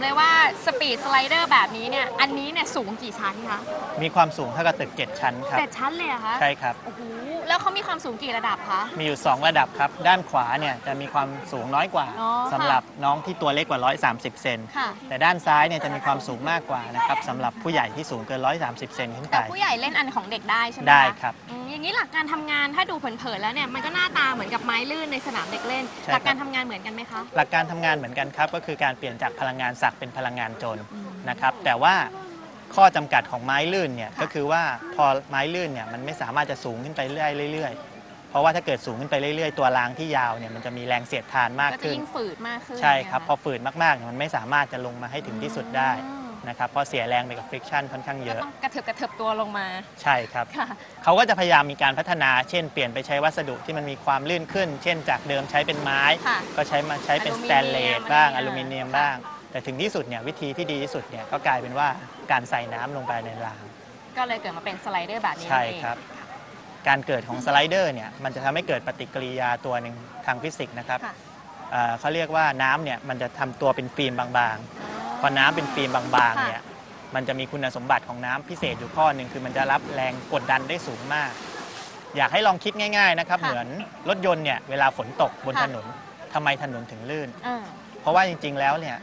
เลยว่าส ปีดสไลเดอร์แบบนี้เนี่ย อันนี้เนี่ยสูงกี่ชั้นคะมีความสูงเท่ากับตึก 7 ชั้นครับ เจ็ดชั้นเลยเหรอะคะใช่ครับ โอ้โหแล้วเขามีความสูงกี่ระดับคะ มีอยู่ 2 ระดับครับ ด้านขวาเนี่ยจะมีความสูงน้อยกว่าอ๋อค่ะสำหรับน้องที่ตัวเล็กกว่า 130 เซน ค่ะ แต่ด้านซ้ายเนี่ยจะมีความสูงมากกว่านะครับสำหรับผู้ใหญ่ที่สูงเกิน 130 เซนขึ้นไป แต่ผู้ใหญ่เล่นอันของเด็กได้ใช่ไหมะได้ครับอืมอย่างนี้หลักการทำงานถ้าดูเผินๆแล้วเนี่ยมันก็หน้าตาเหมือนกับไม้ลื่นในสนามเด็กเล่น ใช่หลักการครับทำงานเหมือนกันไหมคะ หลักการทำงานเหมือนกันครับ ก็คือการเปลี่ยนจากพลังงานศักดิ์เป็นพลังงานจนอืมนะครับ แต่ว่าข้อจำกัดของไม้ลื่นเนี่ยค่ะก็คือว่าพอไม้ลื่นเนี่ยมันไม่สามารถจะสูงขึ้นไปเรื่อยๆเพราะว่าถ้าเกิดสูงขึ้นไปเรื่อยๆ ตัวรางที่ยาวเนี่ยมันจะมีแรงเสียดทานมากก็จะขึ้นยิ่งฝืดมากขึ้นใช่ครับนะะพอฝืนมากๆเนี่ยมันไม่สามารถจะลงมาให้ถึงที่สุดได้อืมนะครับเพราะเสียแรงไปกับฟริกชันค่อนข้างเยก็อะต้องกระเถิบกระเถิบตัวลงมา ใช่ครับค่ะเขาก็จะพยายามมีการพัฒนา เช่นเปลี่ยนไปใช้วัสดุที่มันมีความลื่นขึ้น เช่นจากเดิมใช้เป็นไม้ค่ะก็ใช้มาใช้เป็นอลูสมิแตเนียมนเลสบ้างอะไรออย่างเงี้ยลูมิเนียมค่ะบ้าง แต่ถึงที่สุดเนี่ยวิธีที่ดีที่สุดเนี่ยก็กลายเป็นว่าการใส่น้ำลงไปในราง ก็เลยเกิดมาเป็นสไลเดอร์แบบนี้ใช่นั่นเองครับ การเกิดของสไลเดอร์เนี่ยมันจะทำให้เกิดปฏิกิริยาตัวหนึ่งทางฟิสิกส์นะครับค่ะเอ่อเขาเรียกว่าน้ำเนี่ยมันจะทำตัวเป็นฟิล์มบางๆ พอน้ำเป็นฟิล์มบางๆค่ะเนี่ยมันจะมีคุณสมบัติของน้ำพิเศษอยู่ข้อหนึ่งคือมันจะรับแรงกดดันได้สูงมาก อยากให้ลองคิดง่ายๆนะครับ ค่ะเหมือนรถยนต์เนี่ยเวลาฝนตกบนค่ะ ถนนทำไมถนนถึงลื่น อ่าเพราะว่าจริงๆแล้วเนี่ย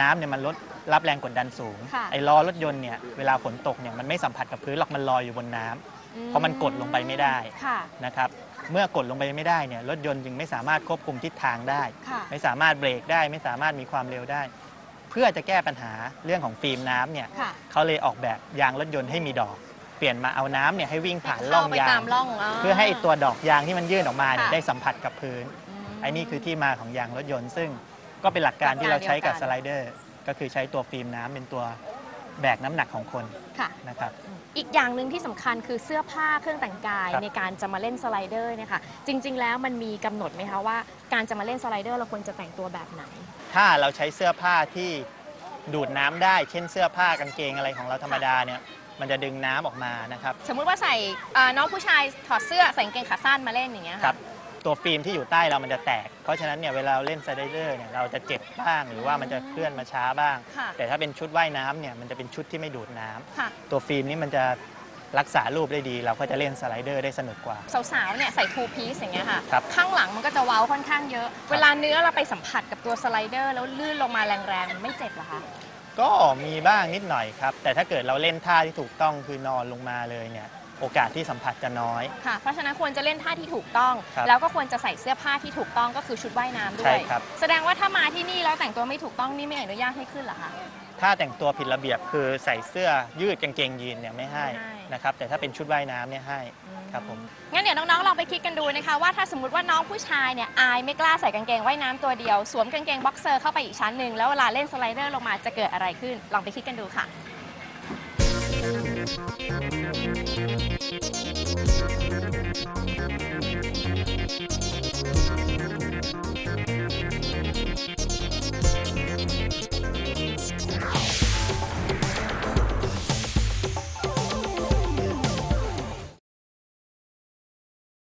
น้ำเนี่ยมันลดรับแรงกดดันสูง ค่ะ ไอ้ล้อรถยนต์เนี่ยเวลาฝนตกเนี่ยมันไม่สัมผัสกับพื้นหรอกมันลอยอยู่บนน้ำเพราะมันกดลงไปไม่ได้ค่ะ นะครับเมื่อกดลงไปไม่ได้เนี่ยรถยนต์จึงไม่สามารถควบคุมทิศทางได้ ค่ะ ไม่สามารถเบรกได้ไม่สามารถมีความเร็วได้ เพื่อจะแก้ปัญหาเรื่องของฟิล์มน้ำเนี่ยค่ะ เขาเลยออกแบบยางรถยนต์ให้มีดอก เปลี่ยนมาเอาน้ำเนี่ยให้วิ่งผ่านร่องเข้ไปยาตางมร่องาเพื่อให้ไอ้ตัวดอกยางที่มันยื่นออกมาเนี่ยค่ะ ได้สัมผัสกับพื้น ม ไอ้นี่คือที่มาของยางรถยนต์ ซึ่ง ก็เป็นหลักการที่เราใช้กับหลักสการเดียวกันไลเดอร์ ก็คือใช้ตัวฟิล์มน้ำเป็นตัวแบกน้ำหนักของคนค่ะ นะครับ อีกอย่างหนึ่งที่สำคัญคือเสื้อผ้าเครื่องแต่งกายครับในการจะมาเล่นสไลเดอร์เนี่ยค่ะจริง ๆ แล้วมันมีกำหนดไหมคะว่าการจะมาเล่นสไลเดอร์เราควรจะแต่งตัวแบบไหน ถ้าเราใช้เสื้อผ้าที่ดูดน้ำได้ เช่นเสื้อผ้ากางเกงอะไรของเราธรรมดาเนี่ย มันจะดึงน้ำออกมานะครับ สมมุติว่าใส่เอ่อน้องผู้ชายถอดเสื้อใส่กางเกงขาสั้นมาเล่นอย่างเงี้ยคค่ะรับ ตัวฟิล์มที่อยู่ใต้เรามันจะแตก เพราะฉะนั้นเนี่ยเวลาเราเล่นสไลเดอร์เนี่ยเราจะเจ็บบ้าง หรือว่ามันจะเคลื่อนมาช้าบ้าง ค่ะแต่ถ้าเป็นชุดว่ายน้ำเนี่ยมันจะเป็นชุดที่ไม่ดูดน้ำค่ะ ตัวฟิล์มนี้มันจะรักษารูปได้ดี เราก็จะเล่นสไลเดอร์ได้สนุกกว่า สาวๆ เนี่ยใส่ทูพีซอย่างเงี้ยค่ะ ครับ ข้างหลังมันก็จะเว้าค่อนข้างเยอะ เวลาเนื้อเราไปสัมผัสกับตัวสไลเดอร์ แล้วลื่นลงมาแรงๆ มันไม่เจ็บเหรอคะ ก็มีบ้างนิดหน่อยครับ แต่ถ้าเกิดเราเล่นท่าที่ถูกต้องคือนอนลงมาเลยเนี่ยโอกาสที่สัมผัสจะน้อย ค่ะ เพราะฉะนั้นควรจะเล่นท่าที่ถูกต้อง ครับแล้วก็ควรจะใส่เสื้อผ้าที่ถูกต้องก็คือชุดว่ายน้ำด้ใช่วย ครับ แสดงว่าถ้ามาที่นี่แล้วแต่งตัวไม่ถูกต้องนี่ไม่อนุญาตให้ขึ้นเหรอคะถ้าแต่งตัวผิดระเบียบคือใส่เสื้อยืดกางเกงยีนเนี่ยไม่ให้ ไม่ให้ นะครับแต่ถ้าเป็นชุดว่ายน้ำเนี่ยให้ครับผม งั้นเดี๋ยวน้องๆลองไปคิดกันดูนะคะว่าถ้าสมมติว่าน้องผู้ชายเนี่ยอายไม่กล้าใส่กางเกงว่ายน้ำตัวเดียว สวมกางเกงบ็อกเซอร์เข้าไปอีกชั้นหนึ่งแล้วเวลาเล่นสไลเดอร์ลงมาจะเกิดอะไรขึ้น ลองไปคิดกันดูค่ะ